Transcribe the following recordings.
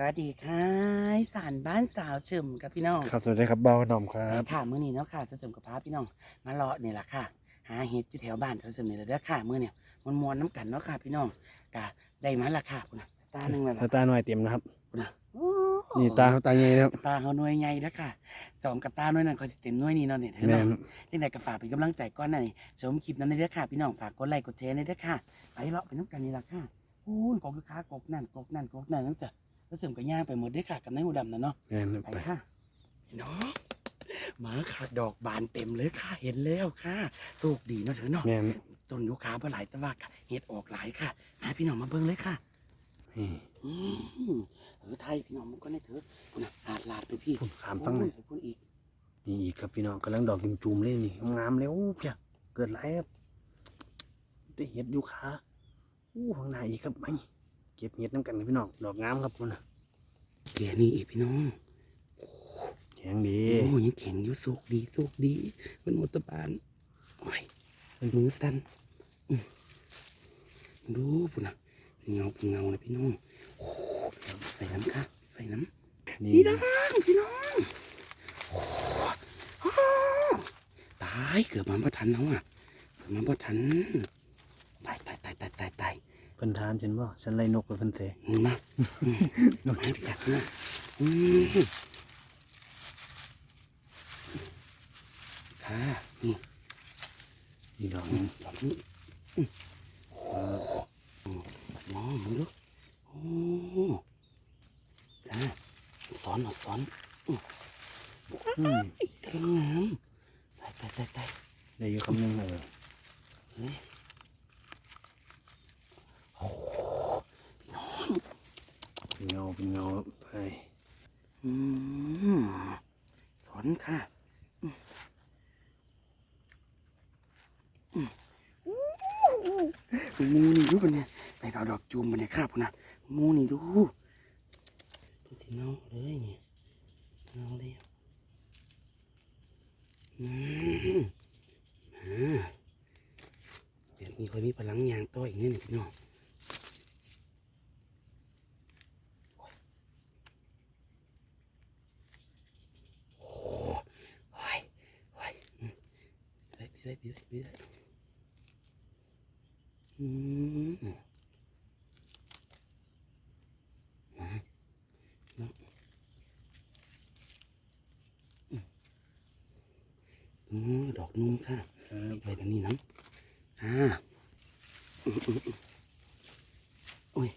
สวัสดีค่ะอีสารบ้านสาวเฉิมกับพี่น้องครับสวัสดีครับเบาหน่อมครับค่ะมื้อนี้เนาะค่ะจะเฉิมกับพาพี่น้อง มาเลาะนี่แหละค่ะ หาเห็ดอยู่แถวบ้านสาวเฉิมนี่แหละเด้อค่ะมื้อเนี่ยมันมวนๆน้ำกันเนาะค่ะพี่น้องกะได้มาละค่ะคุณน่ะตาหนึ่งแล้วตาล่ะตาหน่อยเต็มนะครับคุณน่ะโอ้นี่ตาเขาตาใหญ่นะครับตาเขาหน่วยใหญ่เด้อค่ะสองกับตาหน่วยนั้นก็สิเต็มหน่วยนี้เนาะเนี่ยเธอแม่เนาะนยังไงก็ฝากเป็นกำลังใจก้อนหน่อยชมคลิปนั้นในเด้อค่ะพี่น้องฝากกดไลค์กดแชร์ในเด้อค่ะไปเลาะไปน้ำกันนี่ละค่ะอู้ยกกคือค้ากกนั่นกกนั่นกกนั่นนั่นสิ แล้วเสริมกับย่างไปหมดเด้อค่ะกับนายหูดำนะเนาะแม่นไปไปค่ะเนาะหมาค่ะดอกบานเต็มเลยค่ะ เห็นแล้วค่ะโชคดีเนาะเถอะเนาะแม่นต้นยูคาเพื่อหลายแต่ว่าค่ะเห็ดออกหลายค่ะมาพี่น้องมาเบิ่งเลยค่ะ นี่อืมเออไทยพี่น้องมันก็ได้เถอะพุ่นน่ะอาดลาดไปพี่พุ่นขามตั้งเลยโอ้พุ่นอีกนี่อีกครับพี่น้องกำลังดอกจุ่มๆเลยนี่งามแล้วเพียเกิดไรครับได้เห็ดอยู่ขาอู้ข้างหน้าอีกครับไป เก็บเห็ดน้ำกันครับพี่น้องดอกงามครับคุณน่ะเดี๋ยวนี้อีกพี่น้องแข็งดีโอ้ยังแข็งอยู่สุกดีสุกดีเป็นมอเตอร์บานโอ้ยเป็นมือสั้นอืมดูพุ่นน่ะเป็นเงาเป็นเงานะพี่น้องโอ้ไฟน้ำค่ะไฟน้ำนี่นี่ดังพี่น้องโอ้โอ้ตายเกือบมันบ่ทันแล้วอะเกือบมันบ่ทันตายตายตายตายตายตาย เพิ่นทานฉันบ่ฉันไล่นกไปเพิ่นเตะมึงนะอืมนกให้พี่อยากนะอืมค่ะนี่นี่ดอกนึงดอกนี้อืมโอ้มองมึงดูโอ้ค่ะสอนเอาสอนอืมกำลังงามตายตายตายตายได้อยู่คำหนึงเออ นี่โอ้ เป็นเงาเป็นเงาไปสอนค่ะมูนี่ดูมันเนี่ยไปเอาดอกจูมมันเนี่ยครับนะมูนี่ดูดูที่เนาเลยเนี่ยเนาเลยอืมอ่าเดี๋ยวมีคนมีพลังยางต่ออีกเนี่ยพี่น้องโอ้ยโอ้ยอืม ไปไปไปไปไปอืมอ่าเนาะอืมอืมดอกนุ่มค่ะไปตรงนี้นะอ่าอืมอืมอืมโอ้ย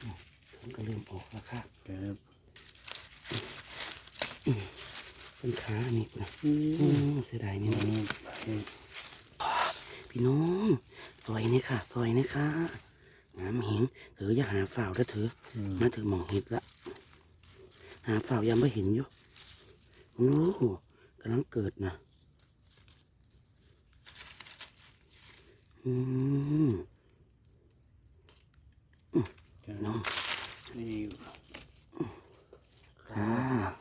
อืมมันก็เริ่มออกแล้วค่ะ ครับ เป็นขาอันนี้นะ อื โอ้ ม เสียดายนี่นี่นะไปพี่น้องซอยนี่ค่ะซอยนี่ค่ะน้ำเหงเถืออย่าหาฝ่าวถ้าเถืออืมมาถึงหมองเห็ดละหาฝ่าวยังไม่เห็นอยู่โอ้โหกำลังเกิดนะอืมครับน้องนี่อ่า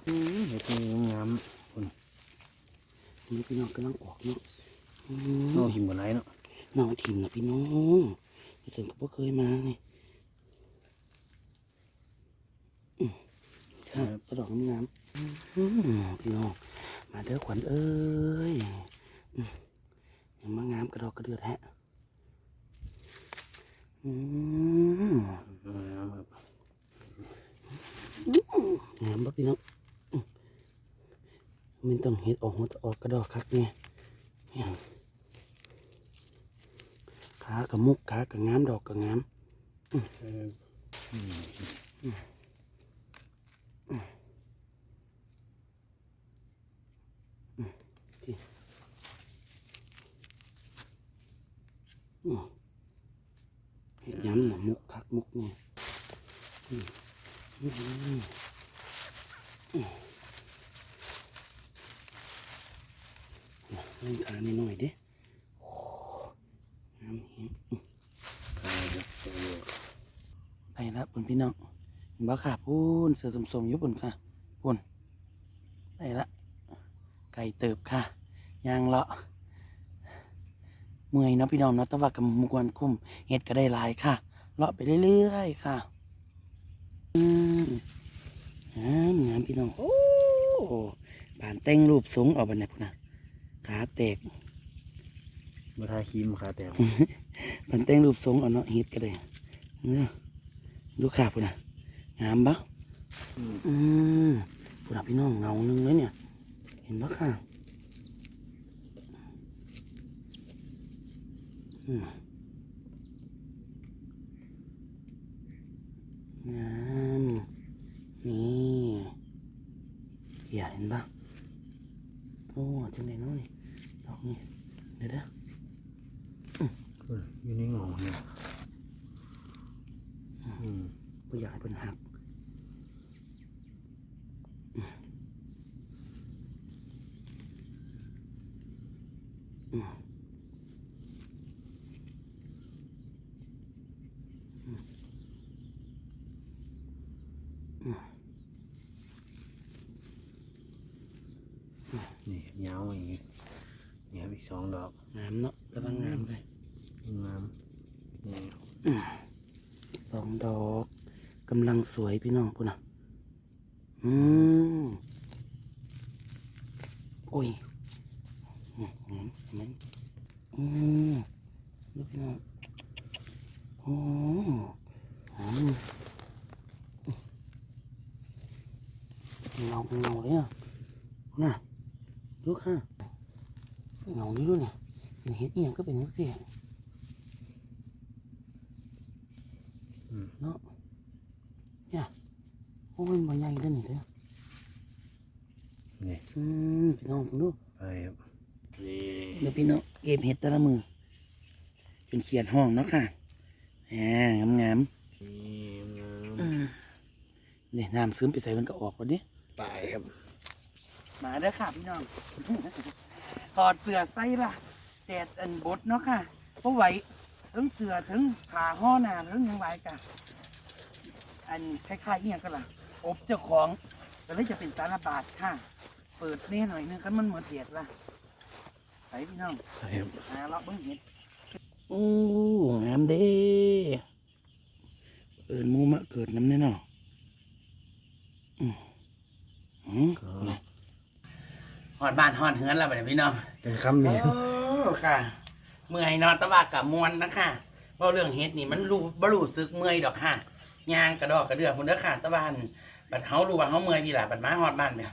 อืมเห็ดนี่งามคุณ นี่พี่น้องกำลังออกเนาะอืมน้องหิมบ่ไรเนาะน้องถิ่นนะพี่น้องไม่ถึงก็บ่เคยมาไงอืมค่ะกระดอกงามๆอืมพี่น้องมาเด้อขวัญเอ้ยอืมยังมางามกระดอกกระเดือดแฮะอืมงามครับงามบ่พี่น้องอืม มันต้องเห็ดออกหัวออกกระดอกคักเนี่ยเนี่ยขากับมุกขากับงามดอกกับงามครับอืมอืมเห็ดย้ำหน่ะมุกคักมุกเนี่ยอืมอืมอืมอืมเล่นขานิดหน่อยเด้โอ้งามเห็น ครับเออ ไปแล้วปุ่นพี่น้องเห็น บ่ค่ะพูนเสือสมๆอยู่ปุ่นค่ะปุ่นไปละ ไก่เติบค่ะยางเลาะเมื่อยเนาะพี่น้องเนาะแต่ว่ากับมุกวันคุ้มเห็ดก็ได้หลายค่ะ เลาะไปเรื่อยๆค่ะ อืมงามงามพี่น้องโอ้ผ่านแต่งรูปสงเอาบันไดพุ่นนะขาแตกมาทาครีมขาแตกผ่านแต่งรูปสงเอาเนาะเฮ็ดก็ได้เนี่ยดูขาพุ่นนะ งามปะอืมพุ่นนะพี่น้องเงาหนึงเลยเนี่ย เห็นปะค่ะอืมงามนี่อย่าเห็นปะโอ้จังไหนน้อยดอกนี่เดี๋ยวเด้ออยู่ในหงอเนี่ยอืมบ่อยากให้เป็นหักอืม อืมนี่ยาวอย่างงี้เนี่ยอีกสองดอกงามเนาะกำลังงามเลยงามนี่สองดอกกำลังสวยพี่น้องพูดนะอืมโอ้ยอืมอืมเห็นไหมอืมดูพี่น้องโอ้หอม เงาเป็นเงาเลยอะน่ะดูค่ะเงานี่ดูเนี่ยเป็นเห็ดเอียงก็เป็นนักเสียเนาะเนี่ยโอ้ยมันใหญ่เด้อนี่เด้อนี่อืมพี่น้องผมดูไปครับนี่เดี๋ยวพี่น้องเก็บเห็ดแต่ละมือเป็นเขียดห้องเนาะค่ะแหมงามนี่งามๆอืมเนี่ยน้ำซึมไปใส่มันก็ออกแล้วดิ ไปครับ มาเด้อค่ะพี่น้อง ถอดเสื้อใส่ละแดดอันบดเนาะค่ะเพราะไหวทั้งเสื้อทั้งผ้าห่อหนาทั้งหยังไหวกะอันคล้ายๆเอียงกันล่ะ อบเจ้าของก็เลยจะเป็นสารบาดค่ะ เปิดแน่หน่อยนึงคันมันหมดเดียดละไปพี่น้องไปครับหาเลาะเบิ้งเห็ดโอ้งามเด้เอินหมูมะเกิดน้ำแน่เนาะอืมอืมก็ หอดบ้านหอดเฮือนแล้วไปพี่น้องเป็นคำโอ้เนี่ยค่ะ เมื่อยเนอนตะว่ากับมวนนะคะเพราะเรื่องเฮ็ดนี่มันรู้บ่รู้สึกเมื่อยดอกค่ะยางกระดอกกระเดือกพุ่นเด้อค่ะตะวันบัดเฮารู้ว่าเฮาเมื่อยพี่ล่ะบัดมาฮอดบ้านเนี่ย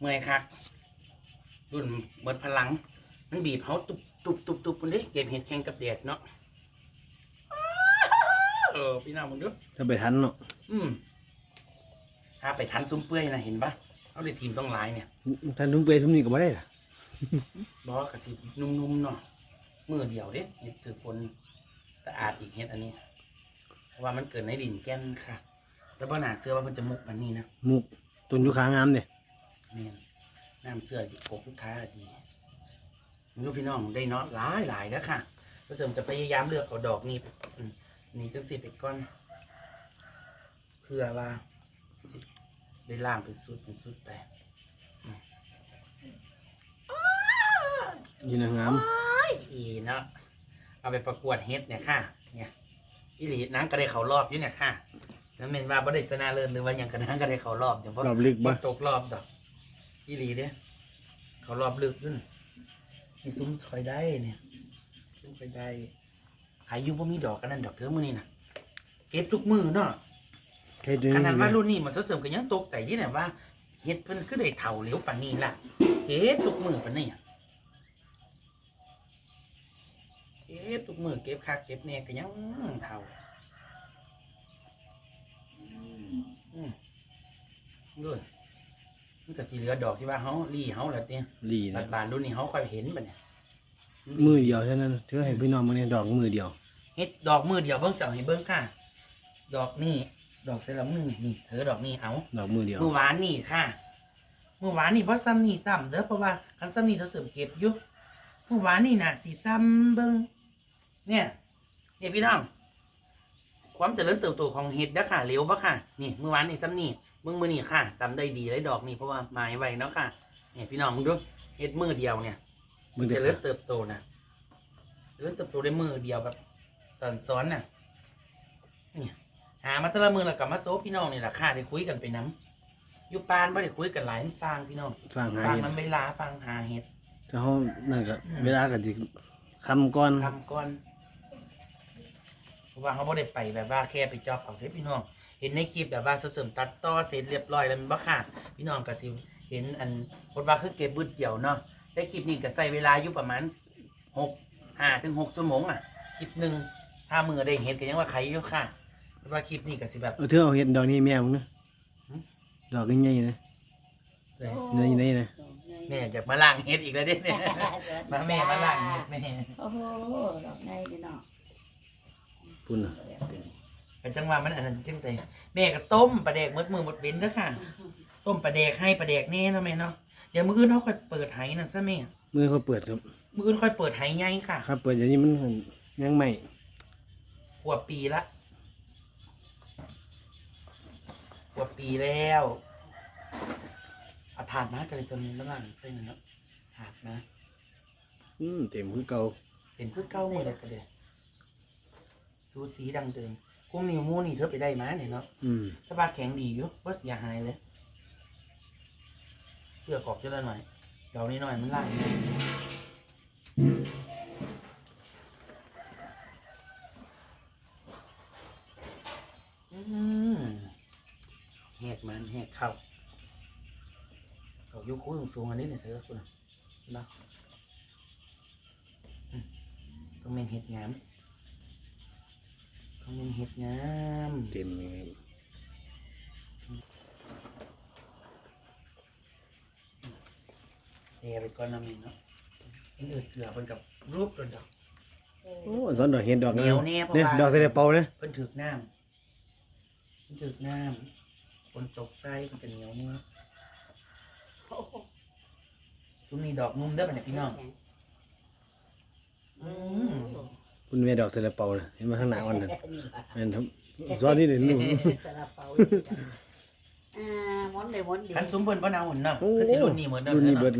เมื่อยคักรุ่นหมดพลัง มันบีบเฮาตุบตุบตุบตุบพุ่นเด้เก็บเห็ดแข่งกับแดดเนาะเออพี่น้องมึงดูถ้าไปทันเนาะอืมถ้าไปทันซุ้มเปื่อยนะเห็นปะ เอาเลยทีมต้องหลายเนี่ยทันทุ่มเปรย์ทุ่มนี้ก็ไม่ได้ล่ะบอกกระสิบนุ่มๆเนาะมือเดียวเด้เห็ดถือฝนสะอาดอีกเห็ดอันนี้เพราะว่ามันเกิดในดินแก่นค่ะ แต่บ่หนาเสื้อว่ามันจะมุกมันนี่นะมุกต้นยูคางามเนี่ยเนียนน้ำเสื้ออยู่กบลูกค้าดีมันลูกพี่น้องได้เนาะหลายหลายแล้วค่ะก็เสริมจะพยายามเลือกเอาดอกนี้อืมนี่จังสิไปก้อนเพื่อว่าสิ ได้ล่างเป็นสุดเป็นสุดไปนี่นะงามอีเนาะเอาไปประกวดเฮ็ดเนี่ยค่ะ เนี่ยอีหลีนังก็ได้เขารอบอยู่เนี่ยค่ะนั่นเมนว่าบ่ได้ชนะเลิศหรือว่าหยังกันนังก็ได้เขารอบเดี๋ยวเพราะรอบลึกบ่ตกรอบดอกอีหลีเด้เขารอบลึกขึ้นมีซุ้มคอยได้เนี่ยซุ้มคอยได้หายอยู่บ่มีดอกกันนั่นดอกเธอมื้อนี้น่ะ เก็บทุกมือเนาะ แค่ตัวขนี้นาดว่ารุ่นนี้มันเสริมกันยังตกใจที่ไหนว่าเฮ็ดเพิ่นคือได้เท่าเหลวปานนี้ล่ะเก็บทุกมือปานนี้อะเก็บทุกมือเก็บคักเก็บแน่ก็ยังเท่าอืมด้วยมันก็สิเหลือดอกที่ว่าเฮาลี่เฮาล่ะติลีบานะดบานรุ่นนี้เฮาค่อยเห็นบัดเนี่ยมือเดียวเท่านั้นเธอให้พี่น้องมาเนี่ยดอกมือเดียว เฮ็ดดอกมือเดียวเบิ่งเจังให้เบิ่งค่ะ ดอกนี่ ดอกแต่ละมือนี่นี่เธอดอกนี่เอาดอกมือเดียว เมื่อวานนี่ค่ะ เมื่อวานนี่เพราะซ้ำนี่ซ้ำเด้อเพราะว่าคันซ้ำนี่เขาเสริมเก็บอยู่เมื่อวานนี่น่ะสีซ้ำเบิ้งเนี่ยเนี่ยพี่น้องความเจริญเติบโตของเห็ดเด้อค่ะเร็วปะค่ะ นี่เมื่อวานนี่ซ้ำนี่เมื่อมือนี่ค่ะจำได้ดีเลยดอกนี่เพราะว่าไม้ไว้เนาะค่ะเนี่ยพี่น้องมึงดูเห็ดมือเดียวเนี่ยมือเดีเจยวริญเติบโตนะเจริญเติบโตได้มือเดียวแบบตอนซ้อนน่ะเนี่ย หามาแตะละมือแล้วกลับมาโซพี่น้องนี่แหละค่ะได้คุยกันไปน้ำอยู่ปานไม่ได้คุยกันหลายมันสร้างพี่น้องฟังหาฟังเห็ดมันเวลาฟังหาเห็ด แต่เขานั่นก็อืมเวลาก็สิคำก่อนทำก่อนเพราะว่าเขาไม่ได้ไปแบบว่าแค่ไปจอบเอาเด้พี่น้อง เห็นในคลิปแบบว่าเสริมตัดต่อเสร็จเรียบร้อยแล้วมันบ้าค่ะ พี่น้องก็สิเห็นอันบทว่าคือเก็บบึดเดียวเนาะแต่คลิปนี้ก็ใส่เวลาอยู่ประมาณหกห้าถึงหกชั่วโมงอะ คลิปหนึ่งถ้ามือได้เห็นก็ยังว่าใครอยู่ค่ะเพราะ ว่าคลิปนี้ก็สิแบบ เอาเธอเอาเห็ดดอกนี้แม่มึงนะหืม ดอกใหญ่ๆนะนี่นี่นะแม่อยากมาล่างเห็ดอีกแล้วเด้เนี่ยมาแม่มาล่างเห็ดแม่โอ้โหดอกไงพี่น้องปุ่นน่ะเป็นจังหวะมันอันนั้นจังไงแม่ก็ต้มปลาแดกมืดมือหมดเบนเด้อค่ะ ต้มปลาแดกให้ปลาแดกแน่เนาะแม่เนาะเดี๋ยวมืออื่นเขาค่อยเปิดไหนั่นซะแม่มือเขาเปิดครับ มืออื่นค่อยเปิดไหไงค่ะครับเปิดอย่างนี้มันยังใหม่กว่าปีละ กว่าปีแล้วเอาถาดมากันเลยตัวนี้แล้วล่างเส้นงเนาะถาดนะอืมเต็มคือเก่าเป็นเพื่อเก้าหมดเลยกันเลยสูสีดังเดิมกุ้งนิวมูนี่เธอไปได้มาเนี่ยเนาะอืมสบายแข็งดีอยู่ว่าอย่าหายเลยเพื่อกรอบเจริญหน่อยเดี๋ยวนี้หน่อยมันล่างอืม แหกมันแหกเข้าเขายกคู่สูงๆอันนี้เนี่ยเธอคุณนะเนาะอืมต้องเป็นเห็ดงามต้องเป็นเห็ดงามเต็มเลยเทไปก่อนนะมีเนาะมันอืดเกลือเพิ่นกับรูปตัวดอกโอ้สอนดอกเห็ดดอกเหนียวแน่เพราะเนี่ยว่าดอกใส่เป่าเลยเพิ่นถึกน้ำเพิ่นถึกน้ำ ฝนตกใส่เพิ่นก็เหนียวแน่โอ้โหซุ้มนี้ดอกนุ่มเด้อบัดนี้พี่น้อง อืมคุณแม่ดอกใส่เป่าเลยเห็นมาข้างหน้าวันนั้นแม่นครับสอนนี่เด่นลูกสลับเปาอ่าม้วนเลยม้วนดีคันซุ้มเพิ่นบ่เอาหุ่นเนาะโอ้คือสิรุ่นนี้เหมือนเดิมรุ่นนี้เนาะเบิด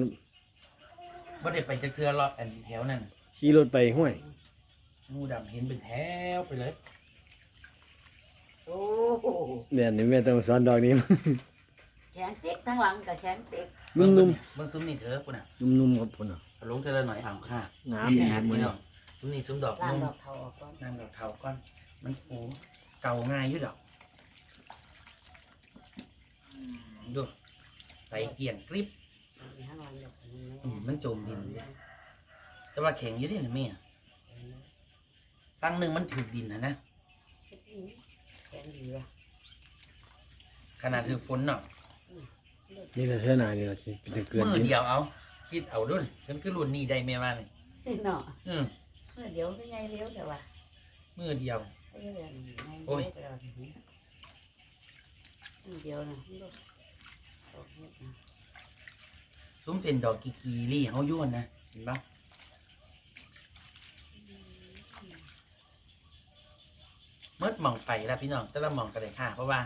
บ่ได้ไปจักเทื่อรอบอันแถวนั้นขี่รถไปห้วยงูดำเห็นเป็นแถวไปเลย โอ้โหแม่นี่แม่ต้องสอนดอกนี้ แขนติ๊กทั้งหลังกับแขนติ๊กนุ่มเบิ่งซุ้มนี่เถอะพุ่นน่ะๆนุ่มๆครับพุ่นน่ะเอาลงเทื่อละหน่อยเอาค่ะงามดีแหมื้อพี่นี้น้องซุ้มนี่ซุ้มดอกล่างนุ่มดอกเทาออกก่อนน้ำดอกเทาก้อน มันฟูเก่าง่ายอยู่ดอกดูใส่เกี่ยงกริบมีทั้งหลังดอกนี้อืมมันจมดินอยู่แต่ว่าแข็งอยู่ดินะแม่ฟังหนึ่งมันถือดินนะนะแขนดีว่ะขนาดถือฝนเนาะนี่แหละเท่านานี่ล่ะสิเป็นเกินมือจริงเดียวเอา คิดเอาด้วยมันคือรุ่นนี้ได้แม่ว่าเลยเนาะอืมเมื่อเดี๋ยวก็ไงเลี้ยวแต่ว่ามือเดียวไอ้เรื่องไงโอ้ยเลี้ยวแต่ว่าเดี๋ยวนะดอกเห็ดนะซุ้มเป็นดอกกีกีรี่เขาย้วนนะเห็นปะเมื่อมองไปแล้วพี่น้องแต่ละมองก็ได้ค่ะ เพราะว่า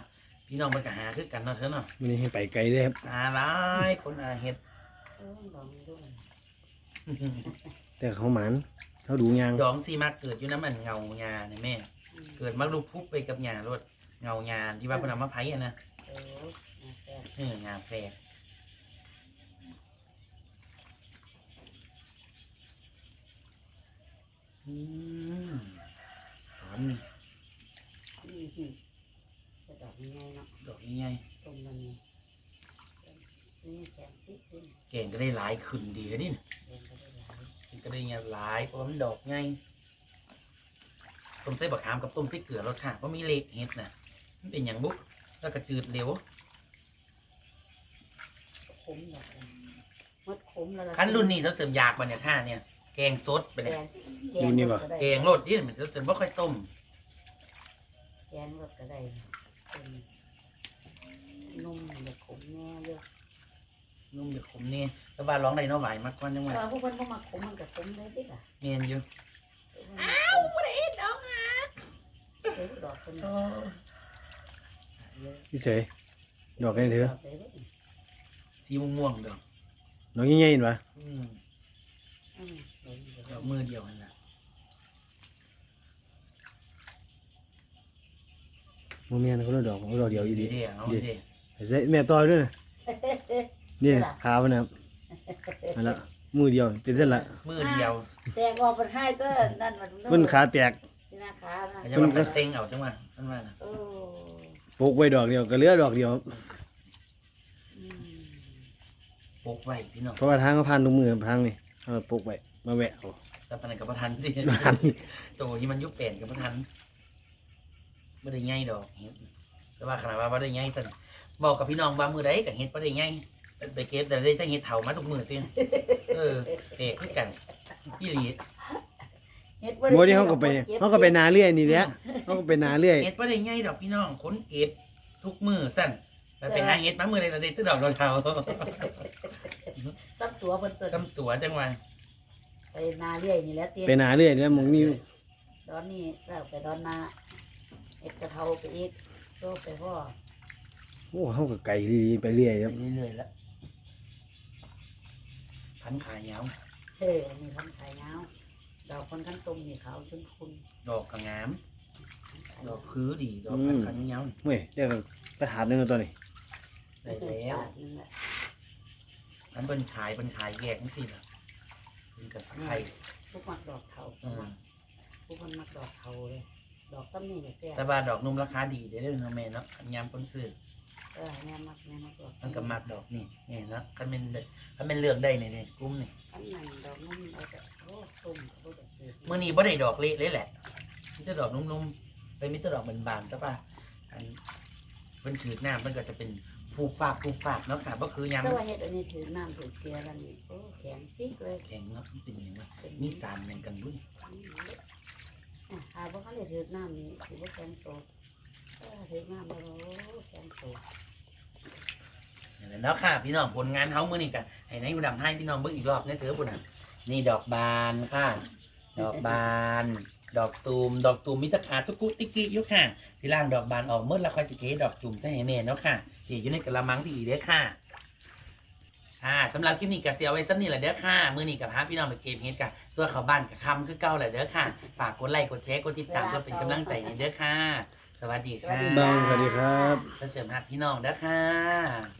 พี่น้องมันก็หาคือกันเนาะเถอะเนาะมื้อนี้ให้ไปไกลเด้อครับหาหลายคนหาเห็ดเออดอกนี้ด้วยแต่เขาหมานเขาดูยางดองซีมาเกิดอยู่น้ำมันเงางาเนี่ยแม่ อืมเกิดมาลูกพุกไปกับหญ้ารถเงางานที่ว่าเพนเอามาไผ่อะนะเออมาแปดเอองาแฝกอืมหอม นี่นี่ที่จะดอกยังไงเนาะดอกนี้ไงตรงนั้นนี่นี่แขนติ๊กขึ้นเก่งก็ได้หลายขึ้นดีอะนี่เรียนก็ได้หลายก็ได้เงี้ยหลายเพราะมันดอกไงต้มไส้บักขามกับต้มไส้เกลือรสค่ะเพราะมีเละเห็ดนะมันเป็นอย่างบุ๊กแล้วก็จืดเร็วขมดอกมดขมแล้วล่ะคันรุ่นนี้เขาเสริมยากมาเนี่ยค่ะเนี่ย แกงสดไปแกเลยงแกงรสก็ได้แกงรสนี่มันเขาเสริมบ่ค่อยต้ม แกงรสก็ได้เป็นนุ่มแบบขมแน่เยอะนุ่มเดี๋ยวขมเนี่ยแต่ว่าร้องได้เนาะไหวมากกว่าจังหวะแต่ว่าพวกมันบ่มาขมมันก็ขมเลยติล่ะเนียนอยู่อ้าวบ่ได้ดอกฮะเออดอกเป็นดอกพี่เสยดอกนี่เถอะดอกเลยเว้ยสีม่วงๆเด้อดอกใหญ่ๆเห็นปะอืมอืมเดี๋ยวเดี๋ยวดอกมือเดียวนั่นแหละ โมเมนเขาเลยดอกเขาดอกเดียวอีดีเดี๋ยวเอาดิใส่แม่ต่อยด้วยนะนี่ขามันนะครับนั่นละมือเดียวเป็นเส้นละมือเดียวแต่งออกมันให้ก็นั่นมันเพิ่นขาแตกนี่นะขานะจะมาเป็นเต็งเอาจังหวะจังหวะนะโอ้ปลูกไว้ดอกเดียวก็เหลือดอกเดียวอืมปลูกไว้พี่น้องเพราะว่าทางเขาพันตรงมือทางนี่เอาปลูกไว้มาแวะเอาแต่ปานนันกับพทันที่พันนี่ตัวที่มันยุบเปลี่ยนกับพทัน ไม่ได้ง่ายดอกเฮ็ดแต่ว่าขนาดว่าไม่ได้ง่ายสันบอกกับพี่น้องว่ามือใดกับเฮ็ดไม่ได้ง่ายไปเก็บแต่ได้แต่เฮ็ดเถามาทุกมือสิเออเตะคือกันพี่หลีเฮ็ดโมที่เขาก็ไปเขาก็ไปนาเรื่อยนี่แหละเขาก็ไปนาเรื่อยเฮ็ดไม่ได้ง่ายดอกพี่น้องคนเก็บทุกมือสั่นไปไปหาเฮ็ดมามือใดเราได้ตื้อดอกเราเทาซับตัวเพิ่นตัวกำตัวจังหวะไปนาเรื่อยนี่แหล้วเตี้ยไปนาเรื่อยนะมองนี่ดอนนี่แล้วไปดอนนา เอ็ดกระเทาไปอีกโตไปพ่อโอ้เขาก็ไกลดีๆไปเรื่อยไปครับเรื่อยๆแล้วพันขายาวเฮ้ยอันนี้ทำขายยาวดอกคนขั้นตรงนี่ขาวจนคุณดอกกระงาม ดอกพื้ดีดอกพันขายาวเว้ยได้ไปถาดหนึงแล้วตัวนี้ๆได้แล้วนึงแหละมันเป็นขายเป็นขายแยกนี่สิล่ะเป็นกับไข่พวกมักดอกเทาเออพวกมันมักดอกเทาเลย ดอกซ้ำนี่ก็แซ่บแต่ว่าดอกนุ่มราคาดีเด้อเด้อเนาะแม่เนาะคันยามคนซื้อเออแม่มักแม่มักดอกมันก็มักดอกนี่นี่เนาะคันเป็นคันเป็นเลือกได้ในในกลุ่มนี่อันนั้นดอกนุ่มเอาแต่โอ้ตุ่มโอ้ดอกเดือดเมื่อนี้บ่ได้ดอกเละเลยแหละมีแต่ดอกนุ่มๆเลยมีแต่ดอกบานๆแต่ว่าอันมันถือหน้ามันก็จะเป็นฟูกฟากฟูกฟากเนาะค่ะก็คือยามแต่มันว่าเฮ็ดอันนี้ถือน้ำถือเกลือแล้วนี่โอ้แข็งติ๊กเลยแข็งเนาะมันเป็นอย่างว่าเป็นมีสารเหมือนกันบุ้ยอะ หาบ่เขาเลยถือน้ำนี่ถือว่าแข็งโตเออถือน้ำแล้วแข็งโตนั่แหละเนาะค่ะพี่น้องผลงานเฮาเมื้อนี้กันให้นายผู้ดำให้พี่น้องเบิ่งอีกรอบนะเถอะพุ่นน่ะนี่ดอกบานค่ะ ดอกบาน ดอกตูม ดอกตูมมิตรขาทุกุติกิยู่ค่ะสิล่างดอกบานออกเมื่อล้วค่อยสิเทดอกจุ่มใส่ให้แม่เนาะค่ะที่อยู่ในกระมังที่อีเด้อค่ะ อ่าสำหรับคลิปนี้ก็เสียไว้สักนี่แหละเด้อค่ะ มื้อนี้กับพาพี่น้องไปเก็บเฮ็ดกับส่วนเขาบ้านกับคำคือเก่าแหละเด้อค่ะ ฝากกดไลค์กดแชร์กดติดตามเพื่อเป็นกำลังใจในเด้อค่ะ สวัสดีค่ะบางสวัสดีครับ และเสริมหักพี่น้องเด้อค่ะ